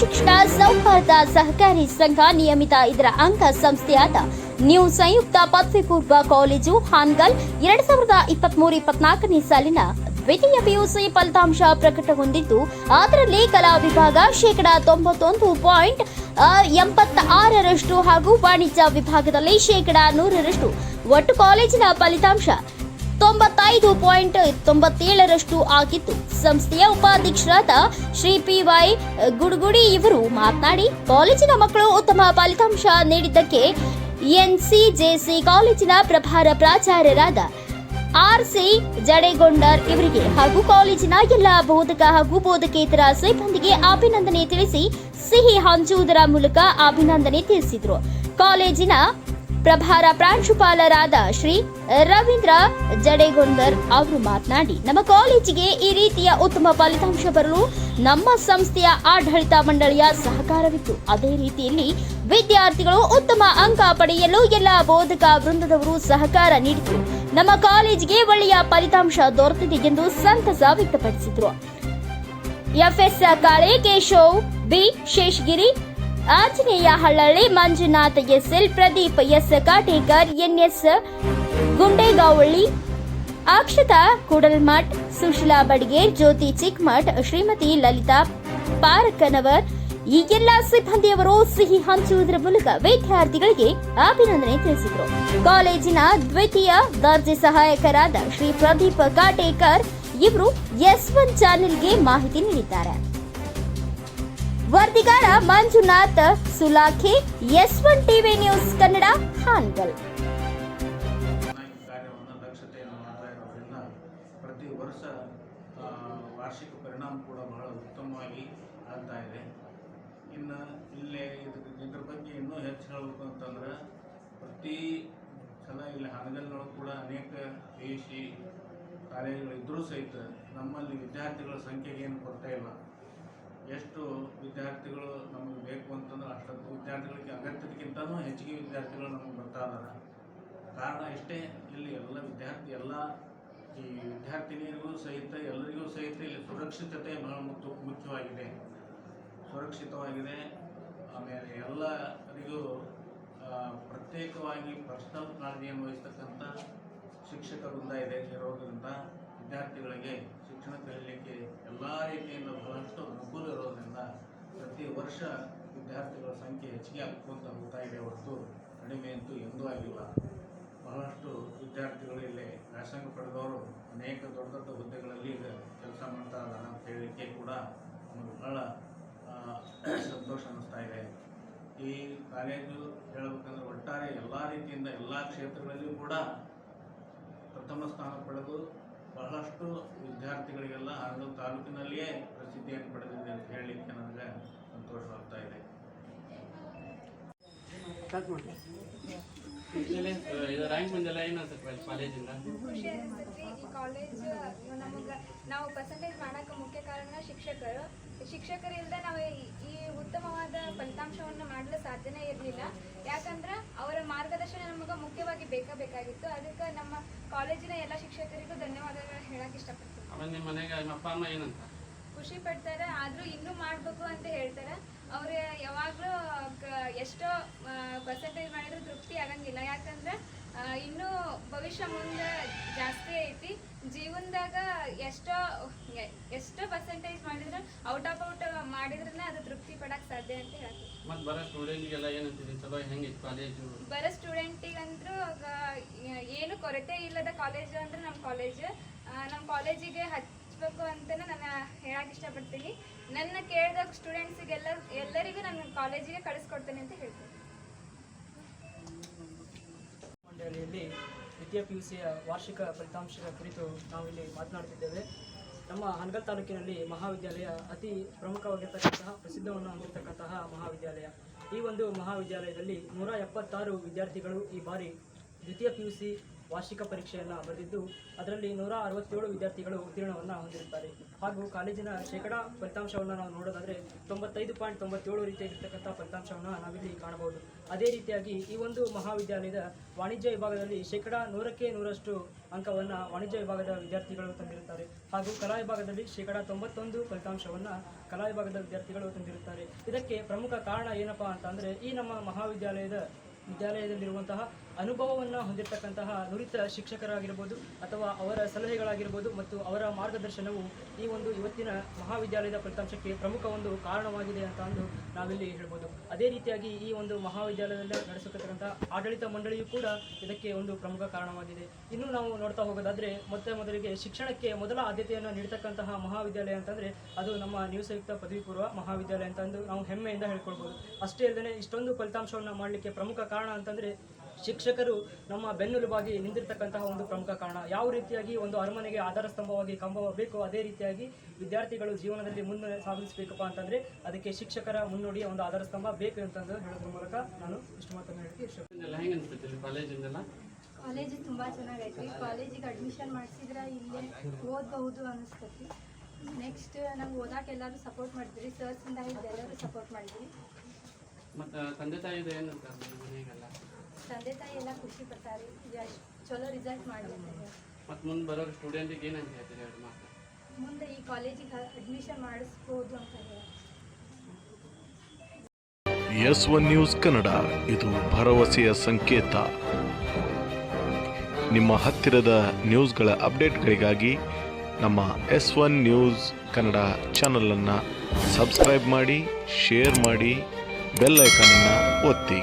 ಶಿಕ್ಷಣ ಸೌಹಾರ್ದ ಸಹಕಾರಿ ಸಂಘ ನಿಯಮಿತ ಇದರ ಅಂಗ ಸಂಸ್ಥೆಯಾದ ನ್ಯೂ ಸಂಯುಕ್ತ ಪದವಿ ಪೂರ್ವ ಕಾಲೇಜು ಹಾನ್ಗಲ್ ಎರಡ್ ಸಾವಿರದ ಇಪ್ಪತ್ಮೂರು ಇಪ್ಪತ್ನಾಲ್ಕನೇ ಸಾಲಿನ ದ್ವಿತೀಯ ಪಿಯುಸಿ ಫಲಿತಾಂಶ ಪ್ರಕಟಗೊಂಡಿದ್ದು, ಅದರಲ್ಲಿ ಕಲಾ ವಿಭಾಗ ಶೇಕಡಾ ತೊಂಬತ್ತೊಂದು ಪಾಯಿಂಟ್ ಎಂಬತ್ತ ಆರರಷ್ಟು ಹಾಗೂ ವಾಣಿಜ್ಯ ವಿಭಾಗದಲ್ಲಿ ಶೇಕಡಾ ನೂರರಷ್ಟು. ಒಟ್ಟು ಕಾಲೇಜಿನ ಫಲಿತಾಂಶ ತೊಂಬತ್ತೈದು ಪಾಯಿಂಟ್ ತೊಂಬತ್ತೇಳರಷ್ಟು ಆಗಿತ್ತು. ಸಂಸ್ಥೆಯ ಉಪಾಧ್ಯಕ್ಷರಾದ ಶ್ರೀ ಪಿ ವೈ ಗುಡುಗುಡಿ ಇವರು ಮಾತನಾಡಿ, ಕಾಲೇಜಿನ ಮಕ್ಕಳು ಉತ್ತಮ ಫಲಿತಾಂಶ ನೀಡಿದ್ದಕ್ಕೆ ಎನ್ಸಿಜೆಸಿ ಕಾಲೇಜಿನ ಪ್ರಭಾರ ಪ್ರಾಚಾರ್ಯರಾದ ಆರ್ ಸಿ ಜಡೇಗೊಂಡರ್ ಇವರಿಗೆ ಹಾಗೂ ಕಾಲೇಜಿನ ಎಲ್ಲ ಬೋಧಕ ಹಾಗೂ ಬೋಧಕೇತರ ಸಿಬ್ಬಂದಿಗೆ ಅಭಿನಂದನೆ ತಿಳಿಸಿ, ಸಿಹಿ ಹಂಚುವುದರ ಮೂಲಕ ಅಭಿನಂದನೆ ತಿಳಿಸಿದರು. ಕಾಲೇಜಿನ ಪ್ರಭಾರ ಪ್ರಾಂಶುಪಾಲರಾದ ಶ್ರೀ ರವೀಂದ್ರ ಜಡೇಗೊಂಡರ್ ಅವರು ಮಾತನಾಡಿ, ನಮ್ಮ ಕಾಲೇಜಿಗೆ ಈ ರೀತಿಯ ಉತ್ತಮ ಫಲಿತಾಂಶ ಬರಲು ನಮ್ಮ ಸಂಸ್ಥೆಯ ಆಡಳಿತ ಮಂಡಳಿಯ ಸಹಕಾರವಿತ್ತು. ಅದೇ ರೀತಿಯಲ್ಲಿ ವಿದ್ಯಾರ್ಥಿಗಳು ಉತ್ತಮ ಅಂಕ ಪಡೆಯಲು ಎಲ್ಲ ಬೋಧಕ ವೃಂದದವರು ಸಹಕಾರ ನೀಡಿತು ನಮ್ಮ ಕಾಲೇಜಿಗೆ ಒಳ್ಳೆಯ ಫಲಿತಾಂಶ ದೊರೆತಿದೆ ಎಂದು ಸಂತಸ ವ್ಯಕ್ತಪಡಿಸಿದರು. FS Kale Keshav B. Sheshagiri Anjaneya Hallalli Manjunath SL Pradeep, S Katekar NS Gundegavalli Akshata Kudalmath, Sushila Badger, Jyoti Chikmath, Shrimati Lalita Parakanavar ಈ ಎಲ್ಲ ಸಿಬ್ಬಂದಿಯವರು ಸಿಹಿ ಹಂಚುವುದರ ಮೂಲಕ ವಿದ್ಯಾರ್ಥಿಗಳಿಗೆ ಅಭಿನಂದನೆ ತಿಳಿಸಿದರು. ಕಾಲೇಜಿನ ದ್ವಿತೀಯ ದರ್ಜೆ ಸಹಾಯಕರಾದ ಶ್ರೀ ಪ್ರದೀಪ್ ಕಾಟೇಕರ್ ಇವರು ಎಸ್ ಒನ್ ಚಾನೆಲ್ಗೆ ಮಾಹಿತಿ ನೀಡಿದ್ದಾರೆ. ವರದಿಗಾರ Manjunath, Sulakhi S one TV news Kannada, Hangal. ಪ್ರತಿ ವರ್ಷ ವಾರ್ಷಿಕ ಪರಿಣಾಮ ಕೂಡ ಬಹಳ ಉತ್ತಮವಾಗಿ ಆಗ್ತಾ ಇದೆ. ಇನ್ನು ಇಲ್ಲಿ ಇದ್ರ ಬಗ್ಗೆ ಇನ್ನೂ ಹೆಚ್ಚು ಹೇಳಬೇಕು ಅಂತಂದ್ರೆ, ಪ್ರತಿ ಸಲ ಇಲ್ಲಿ ಹಾನಗಲ್ನೊಳಗೆ ಕೂಡ ಅನೇಕ ಪಿ ಯು ಸಿ ಕಾಲೇಜುಗಳು ಇದ್ದರೂ ಸಹಿತ ನಮ್ಮಲ್ಲಿ ವಿದ್ಯಾರ್ಥಿಗಳ ಸಂಖ್ಯೆಗೆ ಏನು ಕೊರತೆ ಇಲ್ಲ. ಎಷ್ಟು ವಿದ್ಯಾರ್ಥಿಗಳು ನಮಗೆ ಬೇಕು ಅಂತಂದ್ರೆ ಅಷ್ಟೊಂದು ವಿದ್ಯಾರ್ಥಿಗಳಿಗೆ ಅಗತ್ಯಕ್ಕಿಂತನೂ ಹೆಚ್ಚಿಗೆ ವಿದ್ಯಾರ್ಥಿಗಳು ನಮಗೆ ಬರ್ತಾ ಇದ್ದಾರೆ ಕಾರಣ ಇಷ್ಟೇ, ಇಲ್ಲಿ ಎಲ್ಲ ವಿದ್ಯಾರ್ಥಿ, ಎಲ್ಲ ಈ ವಿದ್ಯಾರ್ಥಿನಿಯರಿಗೂ ಸಹಿತ, ಎಲ್ಲರಿಗೂ ಸಹಿತ ಇಲ್ಲಿ ಸುರಕ್ಷಿತತೆ ಬಹಳ ಮುಖ್ಯ ಮುಖ್ಯವಾಗಿದೆ. ಸುರಕ್ಷಿತವಾಗಿದೆ. ಆಮೇಲೆ ಎಲ್ಲರಿಗೂ ಪ್ರತ್ಯೇಕವಾಗಿ ಪರ್ಸನಲ್ ಕಾಳಜಿಯನ್ನು ವಹಿಸ್ತಕ್ಕಂಥ ಶಿಕ್ಷಕರಿಂದ ಇದೆ, ಇರೋದ್ರಿಂದ ವಿದ್ಯಾರ್ಥಿಗಳಿಗೆ ಶಿಕ್ಷಣ ಕಲಿಯಲಿಕ್ಕೆ ಎಲ್ಲ ರೀತಿಯಿಂದ ಬಹಳಷ್ಟು ಅನುಕೂಲ ಇರೋದ್ರಿಂದ ಪ್ರತಿ ವರ್ಷ ವಿದ್ಯಾರ್ಥಿಗಳ ಸಂಖ್ಯೆ ಹೆಚ್ಚಿಗೆ ಆಗ್ಕೊಂತ ಹೋಗ್ತಾ ಇದೆ. ಹೊರತು ಕಡಿಮೆ ಅಂತೂ ಎಂದೂ ಆಗಿಲ್ಲ. ಬಹಳಷ್ಟು ವಿದ್ಯಾರ್ಥಿಗಳು ಇಲ್ಲಿ ವ್ಯಾಸಂಗ ಪಡೆದವರು ಅನೇಕ ದೊಡ್ಡ ದೊಡ್ಡ ಹುದ್ದೆಗಳಲ್ಲಿ ಈಗ ಕೆಲಸ ಮಾಡ್ತಾ ಇದ್ದಾರೆ ಅಂತ ಹೇಳಲಿಕ್ಕೆ ಕೂಡ ನಮಗೆ ಬಹಳ ಸಂತೋಷ ಅನ್ನಿಸ್ತಾ ಇದೆ. ಈ ಕಾಲೇಜು ಹೇಳಬೇಕಂದ್ರೆ ಒಟ್ಟಾರೆ ಎಲ್ಲ ರೀತಿಯಿಂದ ಎಲ್ಲ ಕ್ಷೇತ್ರಗಳಲ್ಲಿಯೂ ಕೂಡ ಪ್ರಥಮ ಸ್ಥಾನ ಪಡೆದು ಬಹಳಷ್ಟು ವಿದ್ಯಾರ್ಥಿಗಳಿಗೆಲ್ಲ ಅದು ತಾಲೂಕಿನಲ್ಲಿಯೇ ಪ್ರಸಿದ್ಧಿಯನ್ನು ಪಡೆದಿದೆ ಅಂತ ಹೇಳಲಿಕ್ಕೆ ನನಗೆ ಸಂತೋಷವಾಗ್ತಾ ಇದೆ. ರ್ಯಾಂಕ್ ಮುಂಜಾನೆ ಏನು ಕಾಲೇಜಿಂದ ಕಾಲೇಜ್ ನಮಗೆ ನಾವು ಪರ್ಸೆಂಟೇಜ್ ಮಾಡಕ್ಕೆ ಮುಖ್ಯ ಕಾರಣ ಶಿಕ್ಷಕರು. ಶಿಕ್ಷಕರು ಇಲ್ಲದೆ ನಾವು ಈ- ಉತ್ತಮವಾದ ಫಲಿತಾಂಶವನ್ನು ಮಾಡಲು ಸಾಧ್ಯನೇ ಇರಲಿಲ್ಲ. ಯಾಕಂದ್ರೆ ಅವರ ಮಾರ್ಗದರ್ಶನ ನಮಗೆ ಮುಖ್ಯವಾಗಿ ಬೇಕಾ ಬೇಕಾಗಿತ್ತು. ಅದಕ್ಕೆ ನಮ್ಮ ಕಾಲೇಜಿನ ಎಲ್ಲ ಶಿಕ್ಷಕರಿಗೂ ಧನ್ಯವಾದಗಳು ಹೇಳಕ್ ಇಷ್ಟಪಡ್ತೀನಿ. ಖುಷಿ ಪಡ್ತಾರೆ. ಆದರೂ ಇನ್ನೂ ಮಾಡಬೇಕು ಅಂತ ಹೇಳ್ತಾರೆ. ಅವ್ರು ಯಾವಾಗಲೂ ಎಷ್ಟೋ ಪರ್ಸೆಂಟೇಜ್ ಮಾಡಿದ್ರು ತೃಪ್ತಿ ಆಗಂಗಿಲ್ಲ. ಯಾಕಂದ್ರೆ ಇನ್ನೂ ಭವಿಷ್ಯ ಮುಂದೆ ಜಾಸ್ತಿ ಐತಿ. ಜೀವನದಾಗ ಎಷ್ಟೋ ಎಷ್ಟೋ ಪರ್ಸೆಂಟೇಜ್ ಮಾಡಿದ್ರು ಔಟ್ ಆಫ್ ಔಟ್ ಮಾಡಿದ್ರೆ ಅದು ತೃಪ್ತಿ ಪಡಕ್ ಸಾಧ್ಯ ಅಂತ ಹೇಳ್ತೀವಿ ಬರ ಬರೋ ಸ್ಟೂಡೆಂಟ್ಗೆಲ್ಲ ಏನಂತಿದೆ ಚಲೋ ಹೆಂಗಿತ್ತು ಕಾಲೇಜು ಬರೋ ಸ್ಟೂಡೆಂಟಿಗಂತೂ ಏನು ಕೊರತೆ ಇಲ್ಲದ ಕಾಲೇಜು ಅಂದ್ರೆ ನಮ್ಮ ಕಾಲೇಜ್ ನಮ್ಮ ಕಾಲೇಜಿಗೆ ಹಚ್ಚಬೇಕು ಅಂತ ನಾನು ಹೇಳಕ್ಕೆ ಇಷ್ಟಪಡ್ತೀನಿ. ನನ್ನ ಕೇಳಿದ ಸ್ಟೂಡೆಂಟ್ಸಿಗೆಲ್ಲ ಎಲ್ಲರಿಗೂ ನನ್ನ ಕಾಲೇಜಿಗೆ ಕಳಿಸ್ಕೊಡ್ತೇನೆ ಅಂತ ಹೇಳ್ತೀನಿ. ಮಂಡಳಿಯಲ್ಲಿ ದ್ವಿತೀಯ ಪಿ ಯು ಸಿಯ ವಾರ್ಷಿಕ ಫಲಿತಾಂಶದ ಕುರಿತು ನಾವು ಇಲ್ಲಿ ಮಾತನಾಡುತ್ತಿದ್ದೇವೆ. ನಮ್ಮ ಹನಗಲ್ ತಾಲೂಕಿನಲ್ಲಿ ಮಹಾವಿದ್ಯಾಲಯ ಅತಿ ಪ್ರಮುಖವಾಗಿರ್ತಕ್ಕಂತಹ ಪ್ರಸಿದ್ಧವನ್ನು ಹೊಂದಿರತಕ್ಕಂತಹ ಮಹಾವಿದ್ಯಾಲಯ. ಈ ಒಂದು ಮಹಾವಿದ್ಯಾಲಯದಲ್ಲಿ ನೂರ ಎಪ್ಪತ್ತಾರು ವಿದ್ಯಾರ್ಥಿಗಳು ಈ ಬಾರಿ ದ್ವಿತೀಯ ಪಿ ಯು ಸಿ ವಾರ್ಷಿಕ ಪರೀಕ್ಷೆಯನ್ನು ಬರೆದಿದ್ದು, ಅದರಲ್ಲಿ ನೂರ ಅರವತ್ತೇಳು ವಿದ್ಯಾರ್ಥಿಗಳು ಉತ್ತೀರ್ಣವನ್ನು ಹೊಂದಿರುತ್ತಾರೆ. ಹಾಗೂ ಕಾಲೇಜಿನ ಶೇಕಡಾ ಫಲಿತಾಂಶವನ್ನು ನಾವು ನೋಡೋದಾದರೆ, ತೊಂಬತ್ತೈದು ಪಾಯಿಂಟ್ ತೊಂಬತ್ತೇಳು ರೀತಿಯಾಗಿರ್ತಕ್ಕಂಥ ಫಲಿತಾಂಶವನ್ನು ನಾವಿಲ್ಲಿ ಕಾಣಬಹುದು. ಅದೇ ರೀತಿಯಾಗಿ ಈ ಒಂದು ಮಹಾವಿದ್ಯಾಲಯದ ವಾಣಿಜ್ಯ ವಿಭಾಗದಲ್ಲಿ ಶೇಕಡಾ ನೂರಕ್ಕೆ ನೂರಷ್ಟು ಅಂಕವನ್ನು ವಾಣಿಜ್ಯ ವಿಭಾಗದ ವಿದ್ಯಾರ್ಥಿಗಳು ತಂದಿರುತ್ತಾರೆ. ಹಾಗೂ ಕಲಾ ವಿಭಾಗದಲ್ಲಿ ಶೇಕಡಾ ತೊಂಬತ್ತೊಂದು ಫಲಿತಾಂಶವನ್ನು ಕಲಾ ವಿಭಾಗದ ವಿದ್ಯಾರ್ಥಿಗಳು ತಂದಿರುತ್ತಾರೆ. ಇದಕ್ಕೆ ಪ್ರಮುಖ ಕಾರಣ ಏನಪ್ಪಾ ಅಂತಂದರೆ, ಈ ನಮ್ಮ ಮಹಾವಿದ್ಯಾಲಯದ ವಿದ್ಯಾಲಯದಲ್ಲಿರುವಂತಹ ಅನುಭವವನ್ನು ಹೊಂದಿರತಕ್ಕಂತಹ ನುರಿತ ಶಿಕ್ಷಕರಾಗಿರ್ಬೋದು ಅಥವಾ ಅವರ ಸಲಹೆಗಳಾಗಿರ್ಬೋದು ಮತ್ತು ಅವರ ಮಾರ್ಗದರ್ಶನವು ಈ ಒಂದು ಇವತ್ತಿನ ಮಹಾವಿದ್ಯಾಲಯದ ಫಲಿತಾಂಶಕ್ಕೆ ಪ್ರಮುಖ ಒಂದು ಕಾರಣವಾಗಿದೆ ಅಂತ ಅಂದು ನಾವಿಲ್ಲಿ ಹೇಳ್ಬೋದು. ಅದೇ ರೀತಿಯಾಗಿ ಈ ಒಂದು ಮಹಾವಿದ್ಯಾಲಯದಲ್ಲಿ ನಡೆಸತಕ್ಕಂಥ ಆಡಳಿತ ಮಂಡಳಿಯು ಕೂಡ ಇದಕ್ಕೆ ಒಂದು ಪ್ರಮುಖ ಕಾರಣವಾಗಿದೆ. ಇನ್ನು ನಾವು ನೋಡ್ತಾ ಹೋಗೋದಾದ್ರೆ ಮೊತ್ತ ಮೊದಲಿಗೆ ಶಿಕ್ಷಣಕ್ಕೆ ಮೊದಲ ಆದ್ಯತೆಯನ್ನು ನೀಡತಕ್ಕಂತಹ ಮಹಾವಿದ್ಯಾಲಯ ಅಂತಂದ್ರೆ ಅದು ನಮ್ಮ ನಿವಸಯುಕ್ತ ಪದವಿ ಪೂರ್ವ ಮಹಾವಿದ್ಯಾಲಯ ಅಂತಂದು ನಾವು ಹೆಮ್ಮೆಯಿಂದ ಹೇಳ್ಕೊಳ್ಬೋದು. ಅಷ್ಟೇ ಅಲ್ಲದೆ ಇಷ್ಟೊಂದು ಫಲಿತಾಂಶವನ್ನು ಮಾಡಲಿಕ್ಕೆ ಪ್ರಮುಖ ಕಾರಣ ಅಂತಂದ್ರೆ ಶಿಕ್ಷಕರು ನಮ್ಮ ಬೆನ್ನೆಲುಬಾಗಿ ನಿಂತಿರ್ತಕ್ಕಂತಹ ಒಂದು ಪ್ರಮುಖ ಕಾರಣ. ಯಾವ ರೀತಿಯಾಗಿ ಒಂದು ಅರಮನೆಗೆ ಆಧಾರ ಸ್ತಂಭವಾಗಿ ಕಂಬಬೇಕು ಅದೇ ರೀತಿಯಾಗಿ ವಿದ್ಯಾರ್ಥಿಗಳು ಜೀವನದಲ್ಲಿ ಮುಂದೆ ಸಾಧಿಸಬೇಕಪ್ಪ ಅಂತಂದ್ರೆ ಅದಕ್ಕೆ ಶಿಕ್ಷಕರ ಮುನ್ನುಡಿಯ ಒಂದು ಆಧಾರ ಸ್ತಂಭ ಬೇಕು ಅಂತಂದು ಹೇಳೋದ್ರ ಮೂಲಕ ನಾನು ಇಷ್ಟು ಮಾತನ್ನು ಹೇಳಿ ಕಾಲೇಜು ಕಾಲೇಜಿಂದೆಲ್ಲ? ಕಾಲೇಜ್ ತುಂಬ ಚೆನ್ನಾಗೈತಿ. ಕಾಲೇಜಿಗೆ ಅಡ್ಮಿಷನ್ ಮಾಡಿಸಿದ್ರೆ ಇಲ್ಲೇ ಓದಬಹುದು ಅನಿಸ್ತೈತಿ. ನೆಕ್ಸ್ಟ್ ನಂಗೆ ಓದಾಕೆ ಎಲ್ಲರೂ ಸಪೋರ್ಟ್ ಮಾಡಿದ್ರಿ ಸರ್ಸಿಂದ ಹಿಡಿದು ಎಲ್ಲರೂ ಸಪೋರ್ಟ್ ಮಾಡಿದ್ರಿ ಮತ್ತು ತಂದೆ ತಾಯಿದು ಏನು ಮನೆಗೆಲ್ಲ? ತಂದೆ ತಾಯಿ ಎಲ್ಲ ಖುಷಿ ಪಡ್ತಾರೆ. ಚಲೋ ರಿಸಲ್ಟ್ ಮಾಡಿದ್ದಾರೆ ಮತ್ತು ಮುಂದೆ ಬರೋ ಸ್ಟೂಡೆಂಟಿಗೆ ಏನಂತ ಹೇಳ್ತೀರಿ ಎರಡು ಮಾತು? ಮುಂದೆ ಈ ಕಾಲೇಜಿಗೆ ಅಡ್ಮಿಷನ್ ಮಾಡಿಸ್ಬೋದು ಅಂತ ಹೇಳಿ. S one news Kannada. ಇದು ಭರವಸೆಯ ಸಂಕೇತ. ನಿಮ್ಮ ಹತ್ತಿರದ ನ್ಯೂಸ್ಗಳ ಅಪ್ಡೇಟ್ಗಳಿಗಾಗಿ ನಮ್ಮ ಎಸ್ ಒನ್ ನ್ಯೂಸ್ ಕನ್ನಡ ಚಾನಲನ್ನು ಸಬ್ಸ್ಕ್ರೈಬ್ ಮಾಡಿ ಶೇರ್ ಮಾಡಿ ಬೆಲ್ ಐಕನನ್ನು ಒತ್ತಿ.